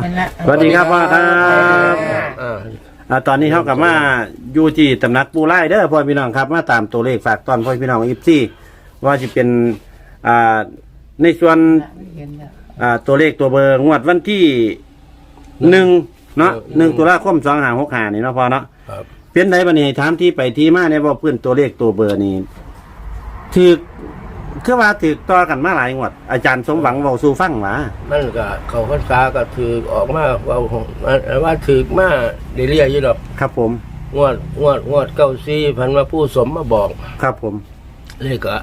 นั่นแหละสวัสดีครับพ่อครับอ่าอ่าตอนนี้เท่ากับมาอยู่ที่ตำหนักปูไล่เด้อพ่อพี่น้องครับมาตามตัวเลขฝากตอนพ่อพี่น้องอีฟซี่ว่าจะเป็นอ่าในส่วนเห็นแล้วอ่าตัวเลขตัวเบอร์งวดวันที่หนึ่งเนาะหนึ่งตุลาคมสองหาหกหานี่เนาะพ่อเนาะครับเป็นไดบันนี้ถามที่ไปที่มาเนี่ยว่าเพื่อนตัวเลขตัวเบอร์นี่ถือ คือว่าถือต่อกันมาหลายงวด อาจารย์สมหวังเบาสู่ฟังหว่ามันก็เขาพรรษาก็ถือออกมาว่าของว่าถือมาเดเรียอยู่ดอกครับผม งวดงวดงวดเก้าซีพันมาผู้สมมาบอกครับผมเลขก็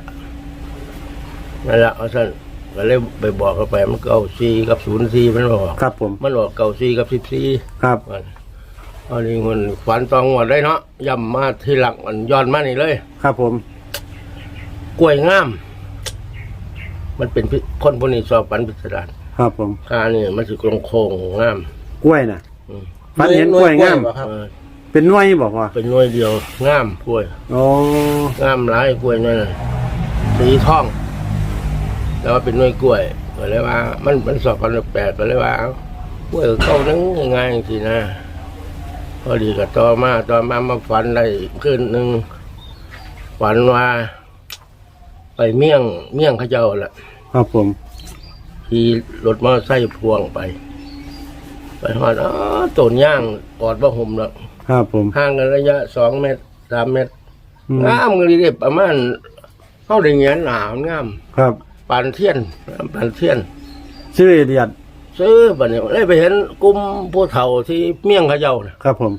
นั่นแหละเอาท่านก็เลยไปบอกเขาไปมันเก้าซีกับศูนย์ซีมันบอกครับผมมันบอกเก้าซีกับสิบซีครับอันนี้มันฝันตองงวดได้เนาะย่ำมาที่หลังมันย้อนมานี่เลย ครับผม กล้วยงาม มันเป็นพิคนพวกนี้สอบฝันพิสดารครับผมคานี่มันสิโครงโครงงามกล้วยน่ะอืมฟันเห็นกล้วยงาม เออเป็นหน่วยบอกว่าเป็นหน่วยเดียวงามกล้วย โอ้งามหลายกล้วยนั่นน่ะสีทอง แล้วว่าเป็นหน่วยกล้วยก็เลยว่า มันมันสอบกันแปลกก็เลยว่าเอ้ากล้วยเข้านึงง่ายๆสินะ พอดีก็ต่อมาต่อมามาฝันได้ขึ้นหนึ่งฝันว่า ไปเมี่ยงเมี่ยงเขาเจ้าแหละครับผมขี่รถมอเตอร์ไซค์พ่วงไป ไปหอดอ๋อต้นย่างกอดบ่ห่มแล้วครับผมห่างกันระยะสองเมตรสามเมตรอืมงามกันเลยประมาณเข้าได้เงี้ยหนาวงามครับปานเทียนปานเทียน ชื่อเดียดซื้อบัดนี้ได้ไปเห็นกลุ่มผู้เฒ่าที่เมี่ยงเขาเจ้าน่ะครับผม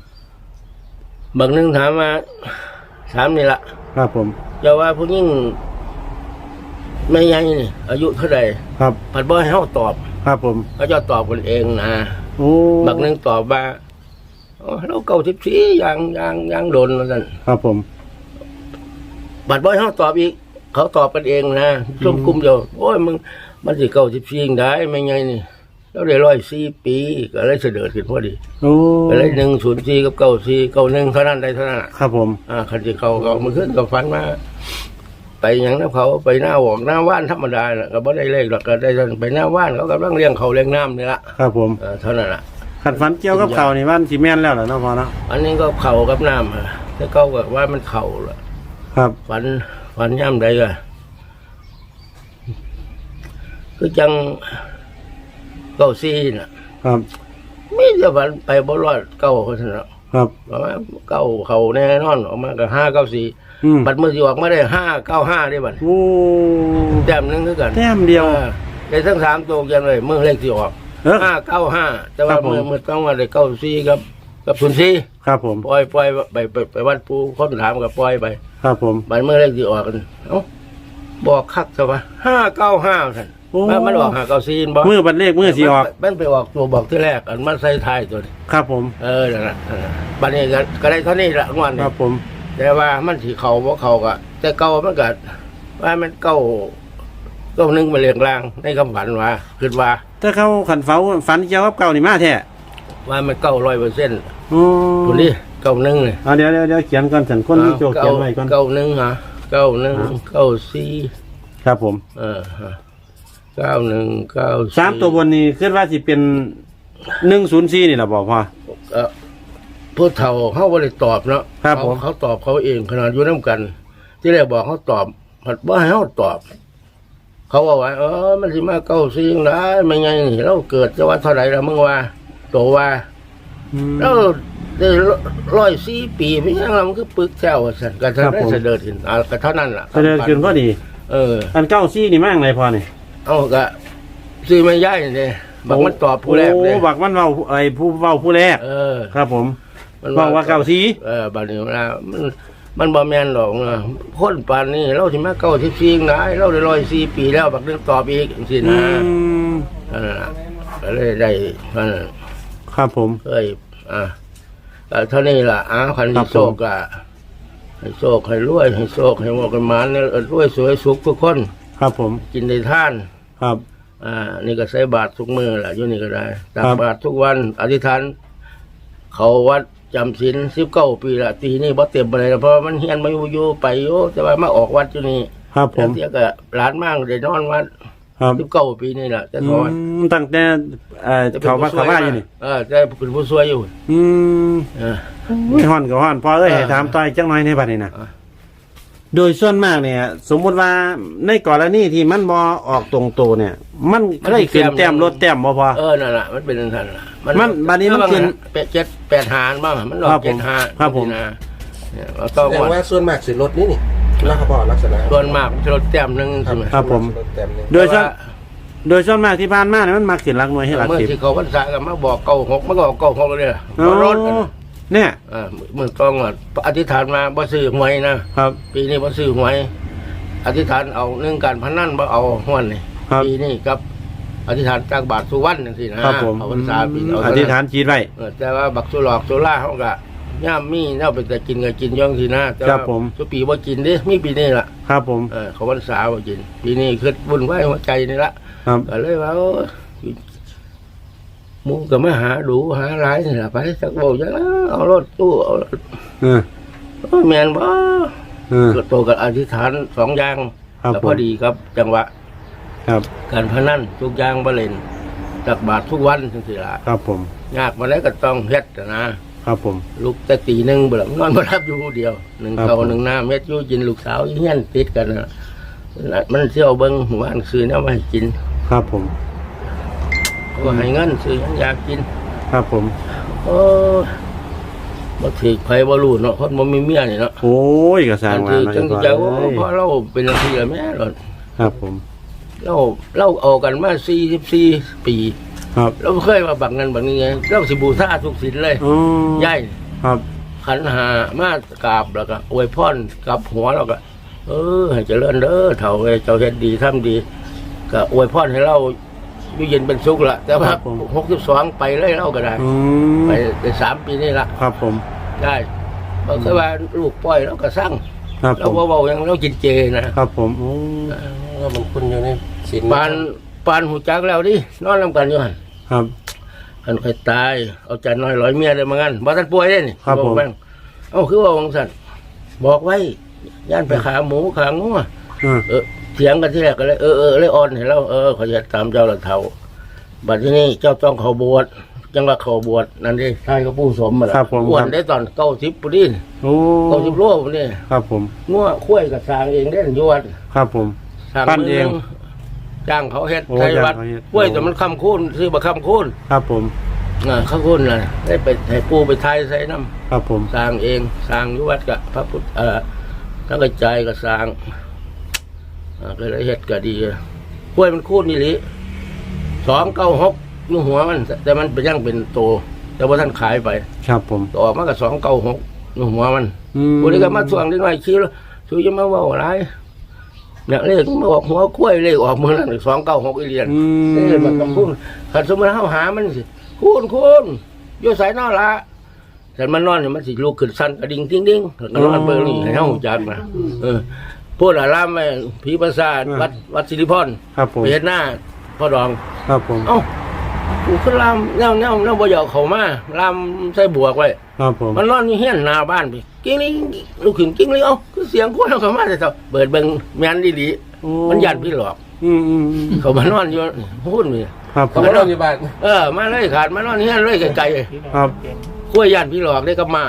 บางหนึงถามมาถามนี่ละครับผมเจ้าว่าผู้ยิ่ง ไม่ใหญ่นี่อายุเท่าไหร่ครับผัดบ่ให้เขาตอบครับผมเขาเจะตอบกันเองนะโอ้บางหนึงตอบว่าอ๋อเราเก่าสิบสี่อย่างอย่างอย่างโดนแล้วนั่นครับผม บัดบ่อยเขาตอบอีก เขาตอบกันเองนะสมกุมเดียวโอ้ยมึงมันสิเก่าสิบสี่ยังได้ไม่ไงนี่เราได้ร้อยสี่ปีก็เลยเสด็จขึ้นพอดีโอ้ก็เลยหนึ่งศูนย์สี่กับเก้าสี่เก้าหนึ่งเท่านั้นได้เท่านั้นอะครับผม อ่าคันที่เขาเขามาขึ้นกับฟันมา ไปอย่างนั้นเขาไปหน้าหวอกหน้าว่านธรรมดาแหละก็บ่ได้เลขหรอกก็ได้เท่านั้นไปหน้าว่านเขากำลังเลี้ยงเขาเลี้ยงน้ำนี่ละครับผมเออเท่านั้นละขัดฟันเกี่ยวกับเขานี่ว่านสีแม่นแล้วเหรอเนาะพอเนาะอันนี้ก็เข่ากับน้ำอะถ้าเขากับว่ามันเข่าละครับฝันฝันย่ำใดก็คือจังเก้าซี่น่ะ ครับมีแต่ฝันไปบ่รอดเก้าเขาเถอะครับ ประมาณเก้าเขาแน่นอนออกมาก็ห้าเก้าสี่ อืม บัดมือสิออกมาได้ห้าเก้าห้าได้บัดโอ้แต้มหนึงคือกันแต้มเดียว ออได้ทั้งสามตัวเกันเลยมือเลขที่ออกเออ ห้าเก้าห้าแต่ว่าครับผมมือมือต้องว่าได้เก้าสี่กับกับศูนย์สี่ครับผม ปล่อยปล่อยไปไปไปวัดปูคนถามกับปล่อยไปครับผม บัดมือเลขที่ออกกันเอ้าบอกคักซะว่าห้าเก้าห้าท่านโอ้มันมันออกห้าเก้าสี่บอกมือบันเลขมือสีออกมันไปออกตัวบอกที่แรกอันมันใส่ท้ายตัวนี้ ครับผม เออนั่นน่ะนั่นน่ะบัดนี้ก็ก็ได้เท่านี้ละงวดคนี้รับผม แต่ว่ามันสีเขาบ่เขาก็แต่เก่ามันก็ว่ามันเก่าเก้าหนึงมาเรียงล่างในคำฝันว่าคือว่า ถ้าเขาขันเฝ้าฟันเกี่ยวกับเก่านี่มาแท้ว่ามันเก้าร้อยเปอร์เซ็นต์โอ้คนนี้เก้าหนึ่งเลยเอาเดี๋ยวเดี๋ยวเดี๋ยวเขียนก่อนสันคนที่โจกเขียนไว้ก่อนเก้าหนึ่งฮะเก้าหนึ่งเก้าสี่ครับผม เออฮะเก้าหนึ่งเก้าสามตัวบนนี้คิดว่าสิเป็นหนึ่งศูนย์สี่นี่แหละบอกพ่อเออ ผู้เฒ่าเขาบ่ได้ตอบเนาะครับเขาผม เขาตอบเขาเองขนาดอยู่น้ำกัน ที่แรกบอกเขาตอบผัดว่าให้เขาตอบ เขาบอกว่าเออมันสิมาเก้าสี่ยังได้ไม่ไงนี่เราเกิดจะว่าเท่าไหร่ละมึงว่าโตว่า อืม แล้วได้ร้อยสี่ปีไม่ยังเรามันก็ปึกแซวสันก็ครัจะบได้ผม เสด็จหินอ่าก็เท่านั้นล่ะแสดงขึ้นก็ดี เออ อันเก้าซี่นี่มั่งไรพอนี่เอาก็ซื้อไม่ย่ายเนี่ยบักมันตอบผู้แรกเลยโอ้บักมันเว้าไอ้ผู้เว้าผู้แรก เออ ครับผม มันบอกว่าเก้าซี่เออบัดนี้เวลามันมันบ่แม่นหรอกนะคนปานนี้เราสิมาเก้าสิบสี่ยังได้เราได้ร้อยสี่ปีแล้วบักนึงตอบอีกสิอืนะมนั่นน่ะก็เลยได้นั่นน่ะครับผมเคยอะก็เท่านี้ล่ะอ้าวคันครัที่บผมโศกอะให้โศกให้รวยให้โศกให้หมกกันหมานเนี่ยเอิ้นรวยสวยสุขทุกคน ครับผม กินได้ท่าน ครับ อ่า นี่ก็ใส่บาตรทุกมือแหละอยู่นี่ก็ได้ตักครับบาตรทุกวัน อธิษฐาน เขาวัด จำศีลสิบเก้าปีละปีนี้บ่เต็มไปเลยเพราะมันเฮียนมาอยู่อยู่ไปอยู่แต่ว่ามาออกวัดอยู่นี่ครับผมแล้วเที่ยก็หลานมากได้นอนวัดคครับสิบเก้าปีนี่แหละแต่อืถอนมตั้งแต่เอ่อเขาวัดเขาว่าอยู่นี่ เออแต่เป็นผู้ช่วยอยู่อืมเออไม่ฮ้อนก็ฮ้อนพอเอ้ยเออให้ถามต่อยจังหน่อยในบัดนี้นะเออ โดยส่วนมากเนี่ย สมมุติว่าในกรณีที่มันบ่ออกตรงตัวเนี่ย มันเคยขึ้นแต้มลดแต้มบ่พอ เออนั่นแหละมันเป็นทันล่ะมันบัดนี้มันขึ้นแปดเจ็ดแปดหารบ้างมันหลอครักบผมเจ็ดหาครับผม นะเนี่ยเราต้องแสดงว่าว่าส่วนมากสิรถนี่นี่ลักษณะลักษณะส่วนมากรถแต้มหนึงใช่ไหมครับผมรถเต็มเลยโดยส่วนโดยส่วนมากที่ผ่านมาเนี่ยมันมาขึ้นหลักหน่วยให้หลักเมื่อสิบ ที่เขาพรรษากันมาบอกเก้าหกมันก็บอกเก้าหกเลยอ๋อ รถอะ เนี่ยอ่าเมื่อต้องอะอธิษฐานมาบ่ซื้อหวยนะครับ ปีนี้บ่ซื้อหวยอธิษฐานเอาเรื่องการพนันบ่เอาห้วนนี่ครับปีนี้กับ อธิษฐานจากบาทสุวรรณจังซี่นะครับผมเอาพรรษาปีนี้เอธิษฐานจีดไว้ เออแต่ว่าบักสุหลอกสุล่าเขาก็ย่ามมีแนวเป็นแต่กินก็กินย่องสินะแต่ครัว่าบผมทุกปีบ่กินเด้มีปีนี้ล่ะครับผมเออเขาพรรษาบ่กินปีนี้คือบุญไหวหัวใจนี่ละ ครับ ก็เลยว่าโอ้ยห มูก็มาหาดูหาหลายนี่ล่ะไปสักโบจังนะเอารถตู้เอารถเออโอ้ยแม่นบ่เออก็โตกับอธิษฐานสองอย่างครับแล้วผมพอดีครับ จังหวะ ครับการพนันทุกอย่างบ่เล่นตักบาททุกวันจังซี่ล่ะครับผมยากมาแล้วก็ต้องเฮ็ดอะนะครับผม ลูกแต่ตีหนึงบ่ล่ะนอนบ่รับอยู่ผู้เดียวหนึ่งครับเขาผม หนึ่งน้ำเฮ็ดอยู่กินลูกสาวอีเฮียนติดกันน่ะมันเที่ยวเบิ่งหมู่บ้านซื้อน้ำมาให้กิน ครับผม ก็ให้เงินซื้อหยังอยากกิน ครับผม โอ้ยบ่ถือไผบ่รู้เนาะคนบ่มีเมียนี่เนาะโอ้ยก็สร้างอันมาถือเนาะจังพ่อจะโอ้เอ้ยเพราะเราเป็นนาทีละแม่เนาะครับผม เราเราเอากันมา44ปี ครับเราบ่เคยมาบักนั้นบักนี้ไงเราสิบูชาทุกศีลเลยอ๋อย้ายครับ ขันหามากราบแล้วก็อวยพรกับหัวแล้วก็ เออ ให้เจริญเด้อเถ่าเอ้ยเจ้าเฮ็ดดีทำดี ก็อวยพรให้เรา อยู่เย็นเป็นสุขละแต่ว่าหกสิบสองไปเลยเราก็ได้ อืมไปได้สามปีนี่ละครับผม ได้บอกคือว่าลูกปล่อยแล้วก็สร้างครับเราผมเบาๆยังเรากินเจนะครับผมโอ้ว่ามันคุณอยู่ในศีลปานปานหูจักแล้วดินอนนำกันอยู่หันครับคันใครตายเอาจันน้อยร้อยเมียได้มางั้นบ่ทันป่วยได้นี่ครับผม อกแงเอาคือว่าองสันบอกไว้ย่านไปขาหมูขางัวเออเออเถียงกันที่แรกก็เลยเออเออเลยอ่อนให้เราเออเขาจะตามเจ้าละเท่าบัดที่นี่เจ้าต้องเขาบวชจังว่าเขาบวชนั่นดิท่านก็ผู้สมมาแล้วครับผมอ้วคนรับได้ตอนเก้าสิบปุรินโอ้เก้าสิบโลปุนี่ครับผมงัวคุ้ยกับสร้างเองได้ยวดครับผมสร้างปั้นมืเองหนึ่จ้างเขาเฮ็ดโอ้ไทยวัดจ้างเขาเฮ็ดคุ้ยแต่มันคำคูนซื้อมาคำคูนครับผมอ่าข้าวคูนน่ะได้ไปให้ปูไปไทยใส่น้ำครับผมสร้างเองสร้างอยุวัดกับพระพุทธเอ่อทั้งกระจายก็สร้างอ่า ก็เลยเฮ็ดก็ดีกล้วยมันคูดนี่ลิสองเก้าหกนู่หัวมัน แต่มันเป็นยังเป็นโต แต่ว่าท่านขายไป ครับผมต่ออกมากับสองเก้าหกนู่หัวมันอืมวันนี้ก็มาทวงได้หน่อยคิดแล้วชูจะมาเว่าอะไรเนี่ยเลขมาออกหัวกล้วยเลขออกมือนั่นสองเก้าหกอีเลียนอืมนี่มันคำพูดขันสมมติเขาหามันสิคุณคุณอยู่สายนอนละแต่มันนอนเนี่ยมันสิลุกขึ้นสั้นกระดิ่งติ้งดิ้งนอนเบิ่งนี่ให้เฮาจักนะเออ พูดอารามไปผีประสาทวัดวัดสิริพรครับผม ไปเห็นหน้าพ่อดอง ครับผม เอ้ากูขึ้นลามแนวแนวแนวบ่อยากเข้ามาลามใส่บวกไว้ ครับผม มันนอนอยู่เฮียนหน้าบ้านไปกิ้งลิงลุกขึ้นกิ้งลิงเอ้าคือเสียงคนเข้ามาแต่เท่าเปิดเบิ่งแม่นดีโอ้ ๆมันยันพี่หลอก อืมอืมอืมเขามานอนอยู่พูดนี่ครับผเขามไม่นอนอยู่บ้านเออ มาเลยขาดมานอนเฮียนเลยไกลครับๆขั้วยันพี่หลอกได้ก็มา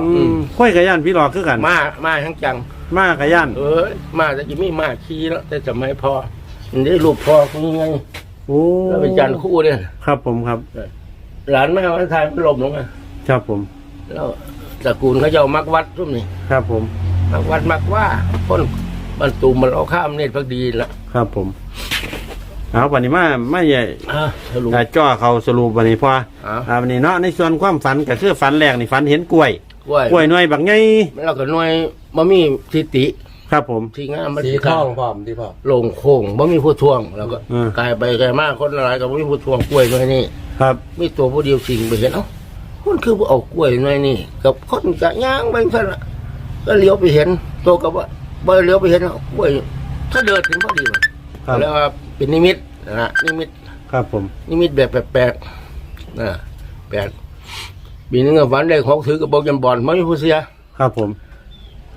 อืมค่อยกระย่านพี่หลอกคือกัน มามาทั้งจัง มากระย่านเออมาแต่จะไม่มาขี้แล้วแต่จะไม่พอมันได้ลูกพ่อคุณยังไงโอ้แล้วเป็นจันคู่เนี่ยครับผมครับ หลานแม่วันทายมันหลบลงมาครับผม แล้วตระกูลเขาเจ้ามักวัดทุ่มนี่ครับผม มักวัดมักว่าคนบรรตุมมันเอาข้ามเนตรพักดีละครับผมเอาวันนี้มาไม่ใหญ่อ่าสรุปอ่าจ่อเขาสรุปวันนี้พออ่าอ่าวันนี้เนาะในส่วนความฝันก็คือฝันแรกนี่ฝันเห็นกล้วย กล้วยกล้วยหน่วยบักไงแล้วก็หน่วย บ่มีทิติครับผม ที่งามมันสีทองพร้อมที่พ่อลงโค้งบ่มีผู้ทวง แล้วก็อืม กลายไปกลายมาคนอะไรก็บ่มีผู้ทวงกล้วยหน่วยนี่ครับมีตัวผู้เดียวสิงไปเห็นเอ้าคนคือบ่เอากล้วยหน่วยนี่กับคนกะย่างไปซั่นน่ะก็เลี้ยวไปเห็นตัวก็ว่าบ่เลี้ยวไปเห็นเอ้ากล้วยถ้าเดินถึงพอดีมันครับแล้วว่าเป็นนิมิตนะนิมิต ครับผมนิมิตแบบแปลกๆนะแปลกปีนึงก็ฝันได้ของถือกับบอกยันบอลไม่มีผู้เสีย ครับผม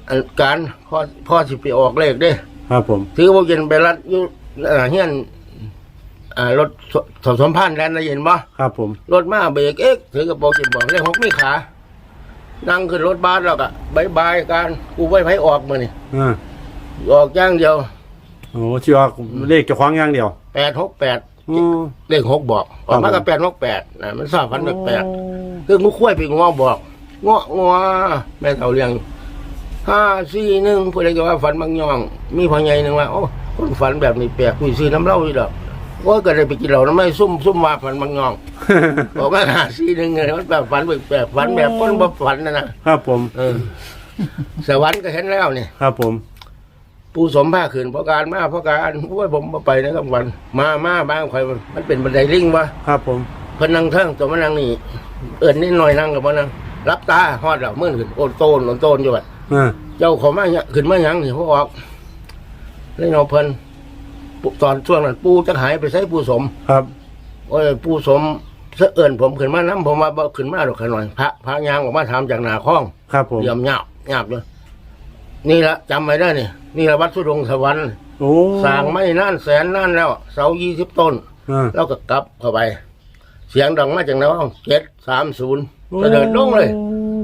อันการพ่อพ่อสิไปออกเลขเด้ ครับผม ถือบอกยันไปรัดอยู่เอ่อเฮียนอ่ารถสสสมพันธ์แลนด์ได้ยินบ่ครับผม รถมาเบรกเอ๊ะถือกระโปรงจิบบอกเลขหกมีขา นั่งขึ้นรถบัสแล้วก็บายบายกันกูไว้ไผออกมานี่อ่า ออกอย่างเดียวโอ้ที่ว่าเลขเจะคว้าของอย่างเดียวแปดหกแปดอืม เลขหกบอกออกมาครักับบผม แปดหกแปดนะมันสอบพันแปดคืองูคุ้ยไปงอบอกงองัวแม่เต่าเลี้ยง ห้าสี่หนึ่งผู้ใดก็ว่าฝันบางย่อง มีพ่อใหญ่หนึ่งว่าโอ้คนฝันแบบนี้แปลกคุยซื้อน้ำเหล้าอยู่ดอกว่าก็ได้ไปกินเหล้าน้ำไม่ซุ่มซุ่มว่าฝันบางย่อง บอกว่าหาสี่หนึ่งไงมันแบบฝันแปลกๆฝันแบบคนบ่ฝันนะนะครับผม เออสวรรค์ก็เห็นแล้วเนี่ยครับผม ผู้สมภาคขืนเพราะการมาเพราะการโอ้ยผมบ่ไปนะครับวัน มามาบ้างคอยมันเป็นบันไดลิงวะครับผมเพิ่นนั่งเทิงตัวมานั่งนี่เอิ้นนิดหน่อยนั่งกับมานั่งรับตาฮอดแล้วมื่นขึ้นโอนโตนโอนโตนอยู่บัดอ่า เจ้าเขอมาเนี่ยขึ้นมาหยังนี่พวกออกเลยเนาะเพิ่นปุ๊ตอนช่วงนั้นปู่จะหายไปใช้ปู่สม ครับโอ้ยปู่สมเสะเอิ้นผมขึ้นมานํผมมาบ่ขึ้นมาดอกขน่อยพระพระยางออกมาถามจากหน้าคลองครับผมเยี่ยมหยาบหยาบอยู่นี่ละจำไว้ได้นี่นี่ละวัดสุดงสวรรค์โอ้สร้างไม่น่านแสนน่านแล้ว เสายี่สิบต้นอ่าแล้วก็กลับเข้าไป เสียงดังมาจากไหนวะเจ็ดสามศูนย์กระเดินลงเลย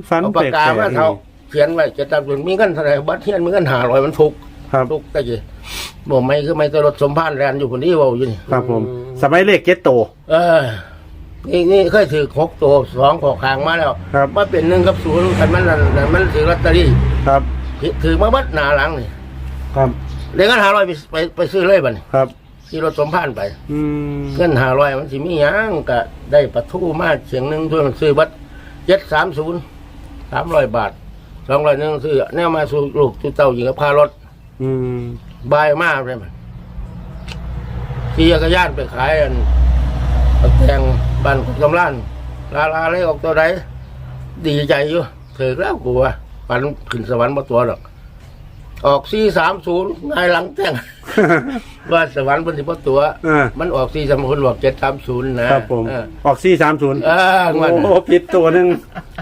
ฟันเอาแปลปากกามาเท่า เขียนไว้เจ็ดสามศูนย์มีเงินเท่าไหร่บัตรเทียนมีเงินหาร้อยมันถูกครับถูกได้จีบอกไม่คือไม่ตลดสมพานแรนอยู่คนนี้เว่าอยู่นี่ครับผม สมัยเลขเจ็ดโต เออนี่นี่เคยถือหกตัวสองขอคางมาแล้วครับมาเป็นหนึ่งกับศูนย์คันมันนั่นนั่นมันถือลอตเตอรี่ครับถือมาบัดหนาหลังนี่ครับ เดี๋ยวเงินหาร้อยไปไปไปซื้อเลยบัดนี้ครับขี่รถสมพานไปอืม เงินหาร้อยมันสิมีหยังก็ได้ปะทูมาเสียงหนึ่งด้วยมันซื้อบัตรเจ็ดสามศูนย์สามร้อยบาท สองร้อยหนึ่งซื้อแนวมาสู่ลูกสู่เต้าหญิงกับพารถอืมบายมากเลยมันขี่จักรยานไปขายอันตะแกงบ้านกำลันลาลาเลยออกตัวใดดีใจอยู่ถือแล้วกูว่าฝันขึ้นสวรรค์มาตัวหรอก ออกสี่สามศูนย์นายหลังแต่ง ว่าสวรรค์เป็นสิบตัวอ่ามันออกสี่สามศูนย์บอกเจ็ดสามศูนย์นะครับผม เออ ออกสี่สามศูนย์เออ โอ้มันโหผิดตัวหนึ่ง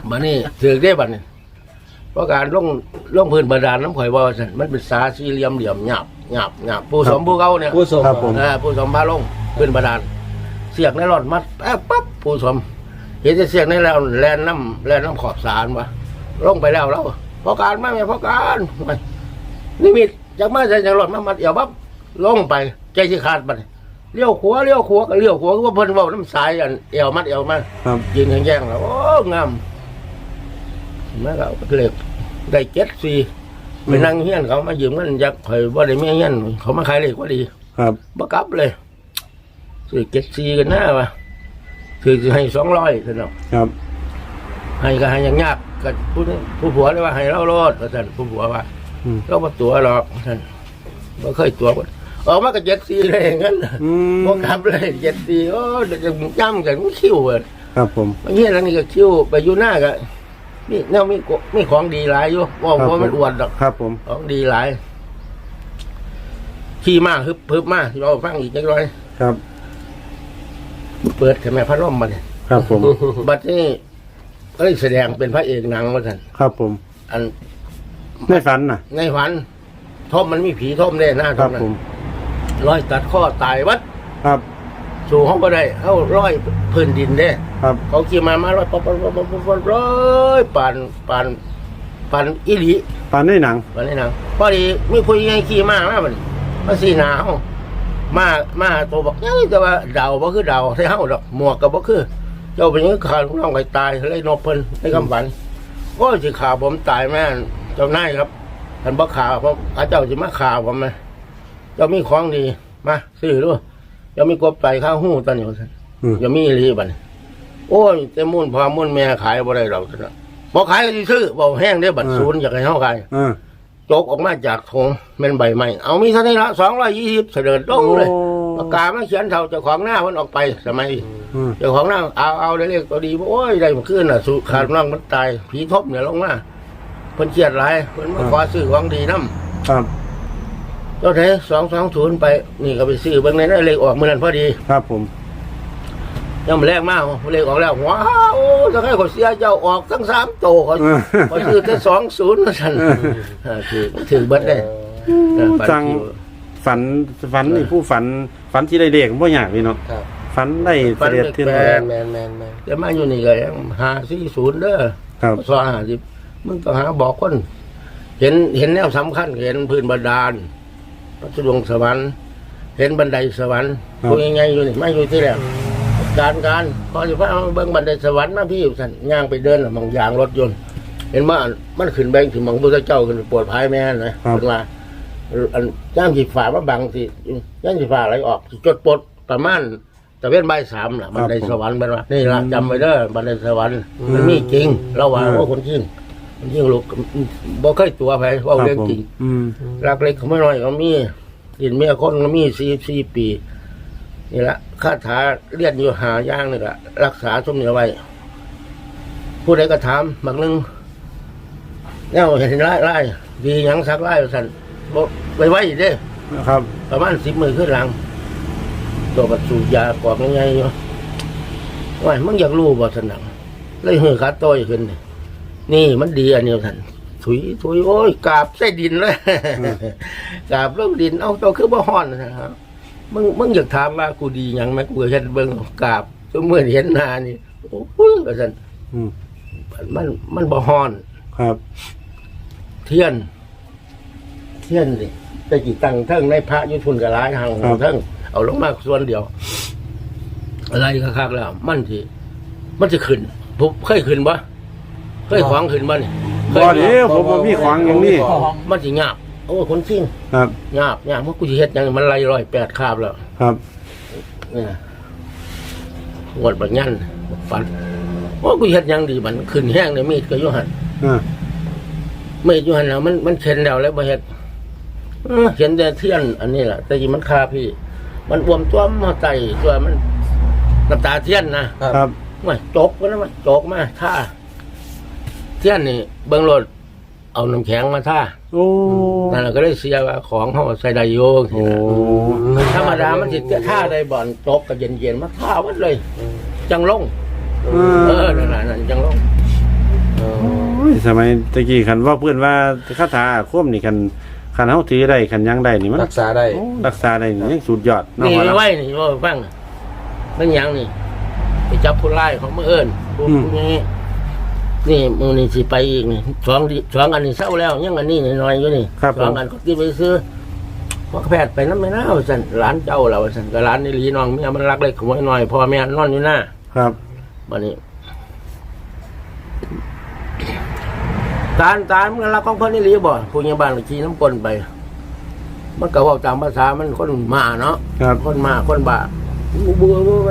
มานี่ถือได้บัดนี่ เพราะการล่องล่องพื้นบาดาลน้ำข่อยว่าซั่นมันเป็นสาสี่เหลี่ยมเหลี่ยมหยาบหยาบหยาบผู้สมผู้เก่าเนี่ยผู้สมครับผมเออผู้สมพาลงพื้นบาดาลเสียกในรอดมัดแป๊บปั๊บผู้สมเห็นแต่เสียกในแล้วแลนน้ำแลนน้ำขอบสารวะลงไปแล้วแล้วเพราะการไม่ไม่เพราะการไม่นิมิตจากมาจากรถมามัดเอี่ยวปั๊บลงไปใจสิขาดบัดนี้เลี้ยวขวาเลี้ยวขวาก็เลี้ยวขวาก็ว่าเพิ่นเว่าน้ำสายอันเอี่ยวมัดเอี่ยวมา ครับยิงแย่งๆแล้วโอ้งาม แม่ก็เอาเหล็กได้เจ็ดสี่ไปนั่งเฮี้ยนเขามายืมเงินยักข่อยว่าได้เมียเฮี้ยนเขามาขายเหล็กว่าดีครับบักลับเลยซื้อเจ็ดสี่กันหน้าวะคือจะให้สองร้อยสนอกครับ ให้ก็ให้อยังยากกับผู้นี้ผู้ผัวเลยว่าให้เราโลดว่าท่านผู้ผัวว่าอืมเรามาตัวหรอกท่านไม่เคยตัวบ่ออกมากับเจ็ดสี่เลยอย่างนั้นอืมพวกขับเลยเจ็ดสี่โอ้เดี๋ยวจะย่ำกันมันคิ้วเลยครับผมบางทีแล้วนี่ก็คิ้วไปอยู่หน้าก็ มีแนวมีกมีของดีหลายอยู่ว่าครับว่ามันผมอวดดอกครับ ผมของดีหลาย ขี่มาฮึบฮึบมาที่เราฟังอีกจังเลยครับ เปิดแค่แม่พัดลมมาเนี่ยครับผม บัดนี้ก็เลยแสดงเป็นพระเอกหนังมาท่านครับผม อันในฝันน่ะ ในฝันทอมมันมีผีทอมแน่หน้าคทอรัมบนั้นผมร้อยตัดข้อตายวัดครับ สู่ห้องก็ได้เขาร้อยพื้นดินเด้ครับ เขาขี่มามาร้อยปปปปปปร้อยปานปานปานอิลิฝันในหนังปานนี้นะพอดีมีคุยยังไงขี่มามาบัดนี้มาสีหนาวมามาตัวบอกยังแต่ว่าเดาบ่คือเดาใช่เฮาดอกหมวกก็บ่คือ เจ้าเป็นยังขาดน้องไปตายเลยนบเพิ่นในคำฝันโอ้ยสิขาผมตายแม่นเจ้านายครับท่านบ่ขาผมอาเจ้าสิมาขาผมไหมเจ้ามีของดีมาซื้อด้วย เจ้ามีกบไก่ข้าวหู้ตอนนี้ว่าซั่นอืมเจ้ามีอีหลีบัดนี้โอ้ยแต่มุ่นพ่อมุ่นแม่ขายบ่ได้ดอกซั่นน่ะบ่ขายก็สิซื้อบ่แห้งได้อบัตรศูนย์อยากให้เฮาขายอ่าจกออกมาจากถุงเป็นใบไม้เอามีเท่านี้ละ220เสด็จลงเลยโอ้ปากกามาเขียนเท่าเจ้าของหน้ามันออกไปสมัยอืมเจ้าของนั่งเอาเอาได้เรียกตัวดีบอกโอ้ยได้มาขึ้นอะสุขาดน้องมันตายผีทบเนี่ยลงมาเพิ่นเครียดหลายเพิ่นมาขอซื้อของดีน้ครับำเจ้าเทสองสองศูนย์ไป นี่ก็ไปซื้อเบิ่งในนั้นเลขออกเมื่อนั้นพอดีครับผมยังมาแรกมากเลขออกแล้วว้าวจะให้คนเสียเจ้าออกทั้งสามโตเขาเออเขาซื้อแค่สองศูนย์นะท่านเอออ่าถือถือเบิดได้เออฝันสั่งคิวฝันฝันนี่ผู้ฝัน ฝันที่ได้เด็กบ่ยากพี่เนาะครับ ฝันได้เสด็จขึ้นแมมานแมนแมนแมนแต่มาอยู่นี่ก็ยังหาสี่ศูนย์เด้อครับซอยหาสิบมึงต้องหาบอกคน เห็นเห็นแนวสำคัญ เห็นพื้นบาดาล พระดวงสวรรค์ เห็นบันไดสวรรค์พูดง่ายๆอยู่นี่ไม่อยู่ที่แรกการการพอจะพาเอาเบิ้งบันไดสวรรค์มาพี่สันย่างไปเดินน่ะมองยางรถยนต์ เห็นว่ามันขึ้นแบงถึงมองพระเจ้าขึ้นไปปวดภายแม่นะเป็นว่าอันย่างสีฝามาบังสิย่างสีฝาอะไรออกสิจดปลดประมาณตะเวนใบายสามน่ะบันไดสวรรค์เป็นว่านี่ละจำไว้เด้อบันไดสวรรค์มันมีจริงเราว่าว่าคนจริง คนจริงลูกบ่เคยตัวไปว่าครับเรื่องผมจริงอืมรักเล็กเขาไม่น้อยก็มีดินเมียคนก็มีสี่สี่ปี นี่ละคาถาเลียนอยู่หาอย่างนี่ละรักษาสมเนียไว้ ผู้ใดก็ถามบางนึงแนวเห็นไล่ไล่ดีหยังสักไล่สันบอกไว้ไว้เด้ครับ ประมาณสิบมือขึ้นหลัง ตัวปัสสูบยากรอกยังไงอยู่ว่ามึงอยากรู้บ่สนังเลยหือขาโต้ยขึ้น นี่มันดีอันนี้ท่านถุยถุยโอ้ยกราบใส่ดินเลยกราบลงดินเอาตัวคือบ่ฮ้อนนะครับมึงมึงอยากถามว่ากูดีหยังไหมกูเห็นเบิ่งกราบจนเมื่อเห็นหน้านี่โอ้ยว่าซั่นอืมมันมันบ่ฮ้อนครับ เทียน เทียนสิแต่กี่ตังเทิงในพระอยุทุนกับร้ายทางเทิงเอาลงมาส่วนเดียว อะไรก็คักแล้ว มันสิมันจะขึ้นผมเคยขึ้นบ่ เคยขวางขึ้นบ่นี่เคบ่ยเด้อผมบ่มีขวางอย่างนี้มันสิงาบโอ้คนจริงครับงาบงาบมันกูสิเฮ็ดหยังมันไล่ร้อยแปดคาบแล้วครับ เนี่ยงวดบักยันบักฟันโอ้กูเฮ็ดหยังดีมันขึ้นแห้งในมีดก็อยู่หั่น อ่า ไม่อยู่หันแล้วมันมันเข็นแล้วแล้วบ่เฮ็ดเออเห็นแต่เทียนอันนี้แหละแต่ที่มันคาพี่ มันบวมตัวมาไตตัวมันน้ำตาเทียนนะครับ ครับไม่จกก็นะมันจกมาท่า เทียนนี่เบิ่งรถเอาน้ำแข็งมาท่าโอ้นั่นแหละก็ได้เสียว่าของเฮาใส่ได้โยงโอ้ธรรมดามันสิท่าได้บ่อนจกก็เย็นๆมาท่าวัดเลย จังลงเอเอออนั่นน่ะนั่นจังลงเออโอ้ยสมัยตะกี้คันว่าเพื่อนว่าคาถาอาคมนี่คันคันเฮาถือได้คันยังได้นี่มันรักษาได้โอ้รักษาได้นี่ยังสุดยอดเนาะนี่ว่าไม่ล่ะไหวนี่ว่าฟังมันหยังนี่ไปจับผู้ร้ายของมือเอิญผู้อืมผู้นี้ นี่มือนี่สิไปอีกนี่สองดิสองอันนี้เศร้าแล้วยังอันนี้น้อยๆอยู่นี่ครับสองผมอันก็กินไปซื้อพอแพทย์ไปน้ำไม่น่าสันร้านเจ้าเราสันก็ร้านนี่ลีน้องเมียมันรักเล็กขโมยน้อยพ่อแม่นอนอยู่หน้าครับวันนี้ตาลตาลมันรักของเพิ่นนี่ลีบ่ผู้ใหญ่บ้านก็ขี่น้ำกลนไป มันก็เว่าตามภาษามันคนมาเนาะครับ คนมาคนบ้าบูบูบูไป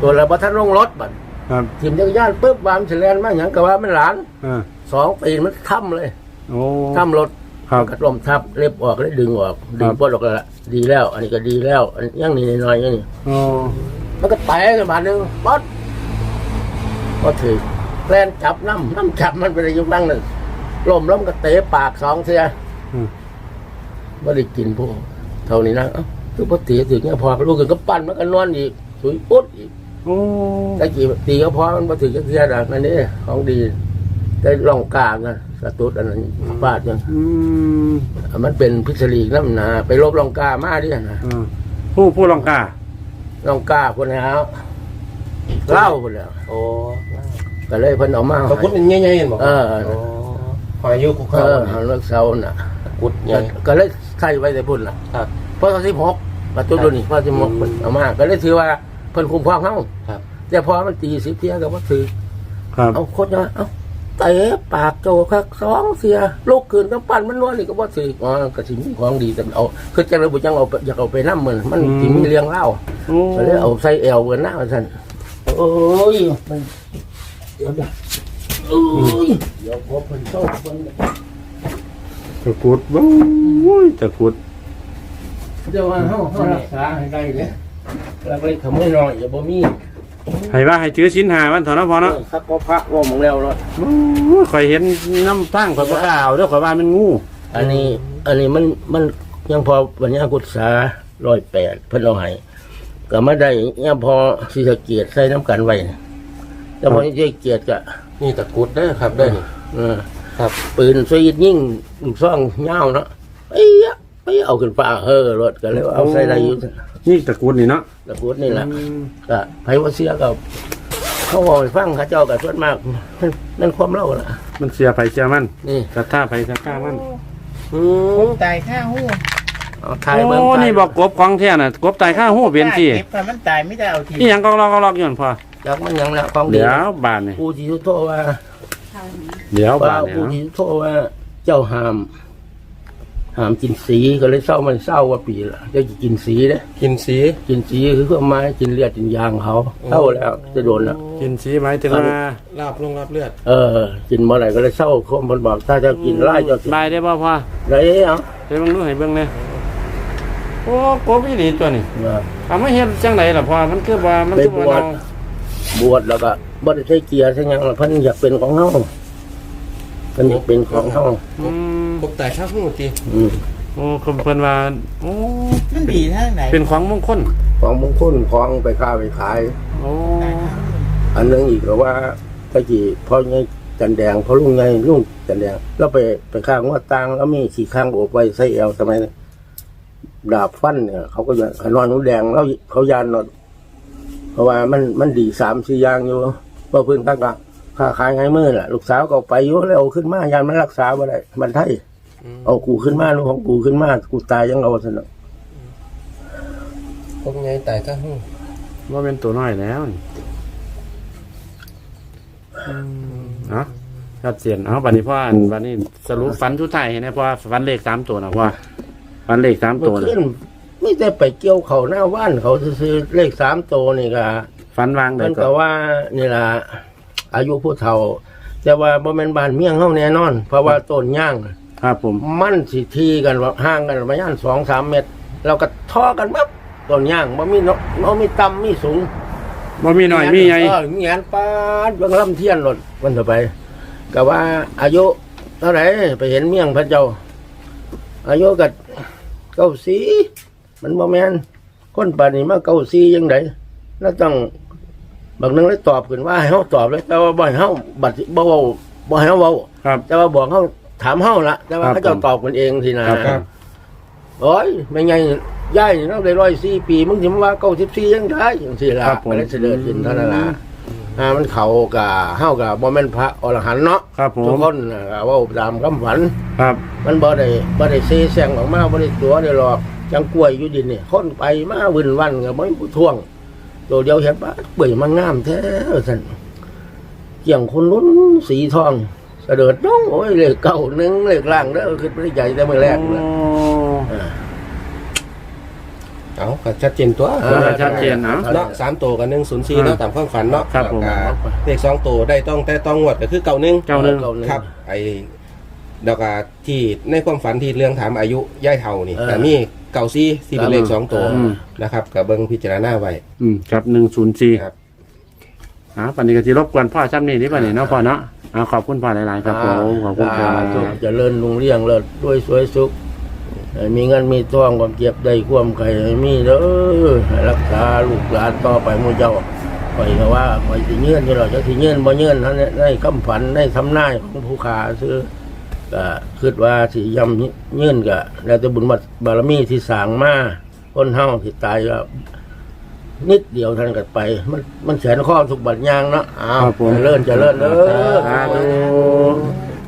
ตัวเราบัทันลงรถบัด ครับทีมจักรยานปุ๊บวามเฉลนมาอย่างกับว่ามันหลานอ่าสองปีนมันค่ำเลยโอ้ค่ำรถครับกระลมทับเล็บออกแล้วดึงออก ดึงครับ ปลดออกแล้วล่ะดีแล้ว อันนี้ก็ดีแล้วอันนี้ยังนี่น้อยๆอย่างนี่โอ้มันก็แตะกันบาดหนึงป๊อดก็ถือแลนจับน้ำน้ำจับมันไปในยุคนั่งหนึ่งลมแล้วมันก็เตะปากสองเสีย อืมไม่ได้กินพวกเท่านี้นะเอ้าคือพอตีถึงเนี่ยพอลูกขึ้นก็ปั้นมันก็นอนอีกสุยปุ๊ดอีก โอ้ตะกี้ตีก็พอมันมาถึงจะเสียดักนั่นนี่ของดีได้ลองกลางนะสตุดอันนั้นฟาดยังอืมมันเป็นพิษลีกน้ำหนาไปลบลองกามาดินะอ่าผู้ผู้ลองกล้าลองกาคนแล้วเล่าคนแล้วโอ้ก็เลยเพิ่นเอามาตะกุดมันใหญ่ๆเห็นบ่เออโอ้หอยอยู่คุกเอเข้าอเอาเลิกเสาน่ะตะกุดใหญ่ก็เลยใส่ไว้แต่พุ่นล่ะครับเพราะตอนที่พกปัจจุบันนี่เพราะที่พกเพิ่นเอามาก็เลยถือว่าเพิ่นคุ้มครองเฮาครับ แต่พอมันตีสิบเทียก็บ่ถือ ครับ เอาโคตรนะเอาเตะปากโจคักสองเสียลูกคืนก็ปั้นมันนวลนี่ก็บ่ถืออ๋อก็สิมีของดีแต่เอาคือจังเลยบ่จังเอาไปอยากเอาไปนำมันมันสิมีเลี้ยงเล่าโอ้ก็เลยเอาใส่แอวเบิ่นหน้าว่าซั่นโอ้ยมันเดี๋ยวนะโอ้ยเดี๋ยวพอเพิ่นเข้าเพิ่นตะกรุดโอ้ยตะกรุดเดี๋ยวว่าเฮาเฮารักษาให้ได้เด้ แล้วก็ขโมยน้อยอย่าบ่มีให้ว่าให้ถือศีลหาวันเถอะเนาะพอเนาะครับก็พระว่าหมองแล้วเนาะโอ้ยข่อยเห็นน้ำตั้งข่อยบ่กล้าเอาเด้อข่อยว่ามันงูอันนี้ อันนี้มันมันยังพอปัญญากุศาร้อยแปดเพิ่นเอาให้ก็มาได้ยังพอสิสะเกียรติใส่น้ำกันไว้นะแต่พอสิสะเกียรติก็นี่ตะกุดเด้อครับเด้อนี่เออครับปืนสยิดยิ่งลูกซ่องยาวเนาะไอ้ยะไปเอาขึ้นฟ้าเฮ้อรถก็เลยว่าเอาใส่ได้อยู่นี่ตะกรุดนี่เนาะตะกรุดนี่แหละก็ไผว่าเสียกับเขาบอกให้ฟังเขาเจ้ากับส่วนมากมันนั่นความเล่าล่ะ มันเสียไปเสียมันนี่ศรัทธาไปศรัทธามันอืมตายข้าหูเอาทายเบิ่งโอ้ทายนี่บอกกบของแท้น่ะกบตายข้าหูเป็นที่เก็บแต่มันตายไม่ได้เอาทีนี่หยังก็ลอกก็ลอกอยู่นั่นพอจากมันหยังแล้วของดีเดี๋ยวบานนี่ผู้ที่โทษว่าเดี๋ยวว่าบานนี่ผู้เนาะที่โทษว่า เจ้าห้าม ห้ามกินสีก็เลยเศร้ามันเศร้าว่าปีละเจ้าจะกินสีเด้กินสีกินสีคือเครื่องไม้กินเลือดกินยางเขาเศร้าแล้วจะโดนแล้วกินสีหมายถึงว่าลาบลงลาบเลือด เออ กินเมื่อไหร่ก็เลยเศร้าเขามันบอกถ้าจะกินไล่จะบายได้บ่พ่อไรเอะเดี๋ยวเบิ่งดูให้เบิ่งแหน่โอ้กบอีหลีตัวนี้เออเอามาเฮ็ดจังไดล่ะพ่อมันคือว่ามันคือว่าไปบวชเราบวชแล้วก็บ่ได้ใช้เกียร์ใช่ยังหรอกเพิ่นอยากเป็นของเฮาเพิ่นอยากเป็นของเฮา อืมพวกตายข้าวหูตีอืมโอ้คือเพิ่นว่าโอ้มันดีทางไหนเป็นของมงคลของมงคลของไปค้าไปขาย โอ้อันนึงอีกก็ว่าตะกี้พ่อไงจันแดงพ่อลุงไงลุงจันแดงแล้วไปไปข้างว่าตังแล้วมีขี่ข้างโอบไว้ใส่เอวสมัยนั้นดาบฟันเนี่ยเขาก็จะนอนหนูแดงแล้วเขายานนอนเพราะว่ามันมันดีสามสี่อย่างอยู่เพราะเพื้นตั้งกะค้าขายไงมือแหละลูกสาวก็ไปอยู่แล้วเอาขึ้นมายานมันรักษาบ่ได้มันไทย เอากูขึ้นมาลูกของกูขึ้นมากูตายยังเอาสนอกพวกไงตายข้าวหูว่าเป็นตัวน้อยแล้วนี่อืมเนาะชัดเจนเอาบัดนี้พ่ออันบัดนี้สรุปฝันทุกไทายนะพ่อฝันเลขสามตัวนะพ่อฝันเลขสามเมื่ตัวอนะคืนไม่ได้ไปเกี่ยวเขาหน้าว่านเขาซื้อๆเลขสามโตวนี่ก็ฝันวางได้มันก็ก็ว่านี่ล่ะอายุผู้เฒ่า แต่ว่าบ่แม่นบ้านเมี่ยงเฮาแน่นอน เพราะว่าต้นย่าง ครับผม มันสิทีกันว่าห่างกันประมาณ2 3เมตร เราก็ท่อกันปั๊บต้นย่างบ่มีเนาะบ่มีต่ำมีสูงบ่มีหน่อยมีใหญ่เออมีงานปาดเบิ่งลำเทียนรถมันต่อไปก็ว่าอายุเท่าไหร่ไปเห็นเมี่ยงพระเจ้า อายุก็เก้าสีมันบ่แม่นคนป่านนี้มาเก้าสียังไดแล้วต้องบางนึงเลยตอบขึ้นว่าให้เฮาตอบเลยแต่ว่าบ่ให้เฮาบัดบ่เว้าบ่ให้เฮาเว้าครับแต่ว่าบอกเฮา ถามเฮาละแต่ว่าครับ เขาเจ้าตอบกันเองทีนะครับครับ โอ้ยไม่ไงย่ายนี่เราได้ร้อยสี่ปี มึงสิมาว่าเก้าสิบสี่ยังได้จังซี่ล่ะครับผม ก็เลยเสด็จขึ้นเท่านั้นล่ะอ่ามันเขากับเฮากับบ่แม่นพระอรหันต์เนาะครับผทุกมคนน่ะก็เว้าตามคำฝัน ครับ มันบ่ได้บ่ได้เซแซงออกมาบ่ได้ตัวได้หรอกจังกล้วยอยู่ดินนี่คนไปมาวินวันก็บ่มีผู้ท่วงตัวเดียวเห็นปะเปื่อยมันงามแท้ซั่นเกี่ยงคนลุ้นสีทอง เสด็จน้องโอ้ยเลขเก้าหนึงเลขล่างเด้อขึ้นไปได้ใหญ่แต่มื้อแรกเลยโอ้เอาก็ชัดเจนตัวอ่าชัดเจนนะเนาะสามตัวกับหนึ่งศูนย์สี่เนาะตามความฝันเนาะครับผมอ่าเลขสองตัวได้ต้องแต่ต้องงวดก็คือเก่าหนึ่ง เก้าหนึ่ง ครับไอ้ดอกาที่ในความฝันที่เรื่องถามอายุย่ายเท่านี่เออแต่มีเก่าซี่ที่เป็นเลขสองตัวอืม นะครับกับเบิ้งพิจารณาไว้อืมครับหนึ่งศูนย์สี่ครับ อ่าปันนี้ก็ที่รบกวนพ่อซ้ำนี่นี่ปันนี้เนาะพ่อเนาะ อ่าขอบคุณพ่อหลาย ๆ ครับผมขอบคุณครัอ่าบสุขเจริญรุ่งเรืองเลิศด้วยสวยสุขให้มีเงินมีทองความเก็บได้ความไข่ให้มีเด้อให้รักษาลูกหลานต่อไปหมู่เจ้าไปก็ว่าไปสิเงื่อนอยู่หรอกจะสิเงื่อนบ่เงื่อนเท่านั้นในคำฝันในทำนายของผู้ขาซื้อก็คิดว่าสิยำเงื่อนก็แล้วแต่บุญบารมีที่สร้างมาคนเฮาที่ตายก็ นิดเดียวท่านก็ไป มันมันแขนข้อทุกบัดยางเนาะอ้าวครับผม เจริญเจริญเด้อ สาธุ